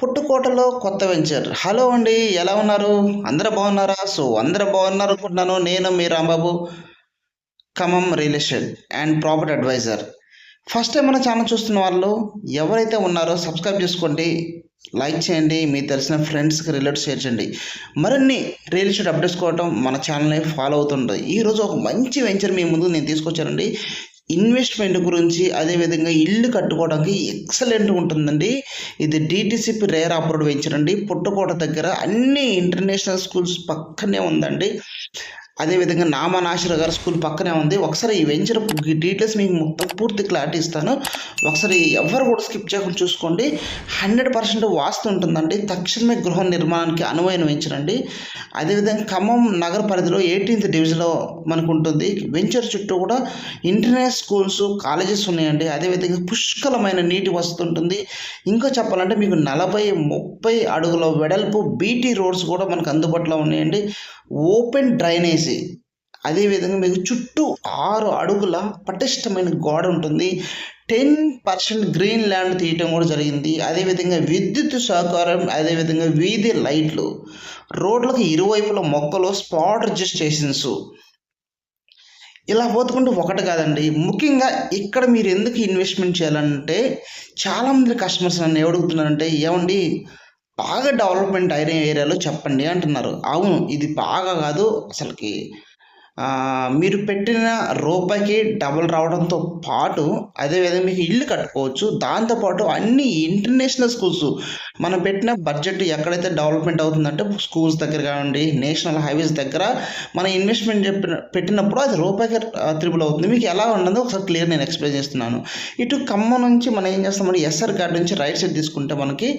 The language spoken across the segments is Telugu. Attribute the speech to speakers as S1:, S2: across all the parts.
S1: పుట్టుకోటలో కొత్త వెంచర్. హలో అండి ఎలా ఉన్నారు? అందరూ బాగున్నారా? సో అందరూ బాగున్నారు అనుకుంటున్నాను నేను మీ Rambabu Khammam real estate and property adviser. First time మన ఛానల్ చూస్తున్న వాళ్ళు ఎవరైతే ఉన్నారో సబ్స్క్రైబ్ చేసుకోండి లైక్ చేయండి మీ తెలిసిన ఫ్రెండ్స్కి రిలేట్ షేర్ చేయండి. మరిన్ని రియల్ ఎస్టేట్ అప్డేట్స్ కోవటం మన ఛానల్ని ఫాలో అవుతుంటుంది ఈరోజు ఒక మంచి వెంచర్ మీ ముందు నేను తీసుకొచ్చానండి. ఇన్వెస్ట్మెంట్ గురించి అదేవిధంగా ఇల్లు కట్టుకోవడానికి ఎక్సలెంట్ ఉంటుందండి. ఇది డిటిసిపి రేర్ అప్రూవ్డ్ వెంచర్ అండి పుట్టకోట దగ్గర అన్ని ఇంటర్నేషనల్ స్కూల్స్ పక్కనే ఉందండి. అదేవిధంగా నామానాశర గారి స్కూల్ పక్కనే ఉంది. ఒకసారి ఈ వెంచర్ డీటెయిల్స్ మీకు మొత్తం పూర్తి క్లారిటీ ఇస్తాను. ఒకసారి ఎవరు కూడా స్కిప్ చేయకుండా చూసుకోండి. హండ్రెడ్ పర్సెంట్ వాస్తు ఉంటుందండి. తక్షణమే గృహ నిర్మాణానికి అనువైన వెంచర్ అండి. అదేవిధంగా ఖమ్మం నగర పరిధిలో ఎయిటీన్త్ డివిజన్లో మనకు ఉంటుంది. వెంచర్ చుట్టూ కూడా ఇంటర్నేషనల్ స్కూల్స్ కాలేజెస్ ఉన్నాయండి. అదేవిధంగా పుష్కలమైన నీటి వసతి ఉంటుంది. ఇంకా చెప్పాలంటే మీకు నలభై ముప్పై అడుగుల వెడల్పు బీటీ రోడ్స్ కూడా మనకు అందుబాటులో ఉన్నాయండి. ఓపెన్ డ్రైనేజ్ అదేవిధంగా మీకు చుట్టూ ఆరు అడుగుల పటిష్టమైన గోడ ఉంటుంది. టెన్ పర్సెంట్ గ్రీన్ ల్యాండ్ తీయటం కూడా జరిగింది. అదేవిధంగా విద్యుత్ సహకారం అదేవిధంగా వీధి లైట్లు రోడ్లకు ఇరువైపుల మొక్కలు స్పాట్ రిజిస్ట్రేషన్స్. ఇలా పోతుకుంటే ఒకటి కాదండి. ముఖ్యంగా ఇక్కడ మీరు ఎందుకు ఇన్వెస్ట్మెంట్ చేయాలంటే చాలామంది కస్టమర్స్ నన్ను ఎవడుగుతున్నారంటే ఏమండి బాగా డెవలప్మెంట్ అయిన ఏరియాలో చెప్పండి అంటున్నారు. అవును ఇది బాగా కాదు అసలుకి మీరు పెట్టిన రూపాయికి డబుల్ రావడంతో పాటు అదేవిధంగా మీకు ఇల్లు కట్టుకోవచ్చు. దాంతోపాటు అన్ని ఇంటర్నేషనల్ స్కూల్స్ మనం పెట్టిన బడ్జెట్ ఎక్కడైతే డెవలప్మెంట్ అవుతుందంటే స్కూల్స్ దగ్గర కానివ్వండి నేషనల్ హైవేస్ దగ్గర మన ఇన్వెస్ట్మెంట్ చెప్పిన పెట్టినప్పుడు అది రూపాయికి త్రిబుల్ అవుతుంది. మీకు ఎలా ఉండదో ఒకసారి క్లియర్ నేను ఎక్స్ప్లెయిన్ చేస్తున్నాను. ఇటు ఖమ్మం నుంచి మనం ఏం చేస్తామంటే ఎస్ఆర్ గార్డ్ నుంచి రైట్ సైడ్ తీసుకుంటే మనకి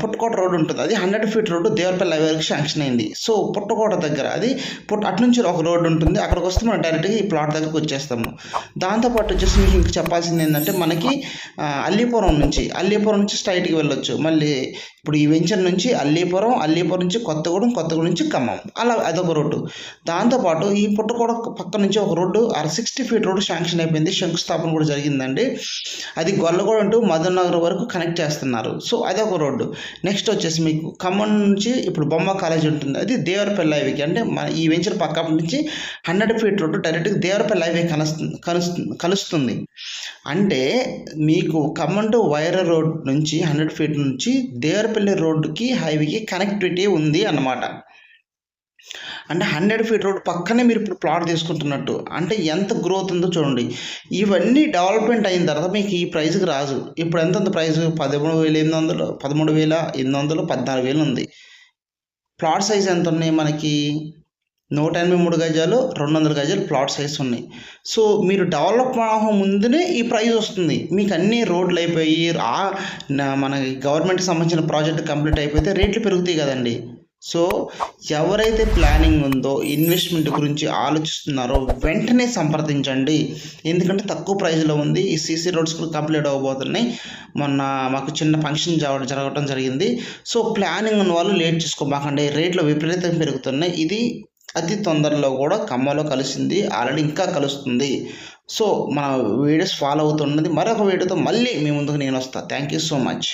S1: పుట్టకోట రోడ్ ఉంటుంది. అది హండ్రెడ్ ఫీట్ రోడ్డు దేవరపల్లి హైవేకి శాంక్షన్ అయింది. సో పుట్టకోట దగ్గర అది పుట్ట అటు నుంచి ఒక రోడ్ రోడ్డు ఉంటుంది. అక్కడికి వస్తే మనం డైరెక్ట్గా ఈ ప్లాట్ దగ్గరకు వచ్చేస్తాము. దాంతోపాటు వచ్చేసి మీకు ఇంక చెప్పాల్సింది ఏంటంటే మనకి అల్లీపురం నుంచి అల్లీపురం నుంచి స్ట్రైట్కి వెళ్ళొచ్చు. మళ్ళీ ఇప్పుడు ఈ వెంచర్ నుంచి అల్లీపురం అల్లీపురం నుంచి కొత్తగూడెం కొత్తగూడెం నుంచి ఖమ్మం. అలా అదొక రోడ్డు దాంతోపాటు ఈ పుట్టకోడ పక్క నుంచి ఒక రోడ్డు అర సిక్స్టీ ఫీట్ రోడ్డు శాంక్షన్ అయిపోయింది. శంకుస్థాపన కూడా జరిగిందండి. అది గొల్లగూడెం టు మదన్ నగర్ వరకు కనెక్ట్ చేస్తున్నారు. సో అదొక రోడ్డు నెక్స్ట్ వచ్చేసి మీకు ఖమ్మం నుంచి ఇప్పుడు బొమ్మ కాలేజ్ ఉంటుంది. అది దేవరపల్లి అంటే మన ఈ వెంచర్ పక్క నుంచి హండ్రెడ్ ఫీట్ రోడ్డు డైరెక్ట్గా దేవరపల్లి హైవే కలుస్తుంది కలుస్తుంది కలుస్తుంది. అంటే మీకు ఖమ్మం టు వైర రోడ్ నుంచి హండ్రెడ్ ఫీట్ నుంచి దేవరపల్లి రోడ్డుకి హైవేకి కనెక్టివిటీ ఉంది అన్నమాట. అంటే హండ్రెడ్ ఫీట్ రోడ్ పక్కనే మీరు ఇప్పుడు ప్లాట్ తీసుకుంటున్నట్టు అంటే ఎంత గ్రోత్ ఉందో చూడండి. ఇవన్నీ డెవలప్మెంట్ అయిన తర్వాత మీకు ఈ ప్రైస్కి రాదు. ఇప్పుడు ఎంత ప్రైస్? పదమూడు వేల ఎనిమిది వందలు పదమూడు వేల ఎనిమిది వందలు పద్నాలుగు వేలు ఉంది. ప్లాట్ సైజ్ ఎంత ఉన్నాయి మనకి? నూట ఎనభై మూడు గజాలు రెండు వందల గజాలు ప్లాట్ సైజ్ ఉన్నాయి. సో మీరు డెవలప్ ముందునే ఈ ప్రైస్ వస్తుంది. మీకు అన్ని రోడ్లు అయిపోయి మన గవర్నమెంట్కి సంబంధించిన ప్రాజెక్ట్ కంప్లీట్ అయిపోతే రేట్లు పెరుగుతాయి కదండి. సో ఎవరైతే ప్లానింగ్ ఉందో ఇన్వెస్ట్మెంట్ గురించి ఆలోచిస్తున్నారో వెంటనే సంప్రదించండి. ఎందుకంటే తక్కువ ప్రైస్లో ఉంది. ఈ సీసీ రోడ్స్ కూడా కంప్లీట్ అవ్వబోతున్నాయి. మొన్న మాకు చిన్న ఫంక్షన్ జరగడం జరిగింది. సో ప్లానింగ్ ఉన్న వాళ్ళు లేట్ చేసుకోమాకండి. రేట్లు విపరీతంగా పెరుగుతున్నాయి. ఇది అతి తొందరలో కూడా కమ్మలో కలిసింది. ఆల్రెడీ ఇంకా కలుస్తుంది. సో మన వీడియోస్ ఫాలో అవుతున్నది. మరొక వీడియోతో మళ్ళీ మీ ముందుకు నేను వస్తాను థ్యాంక్ యూ సో మచ్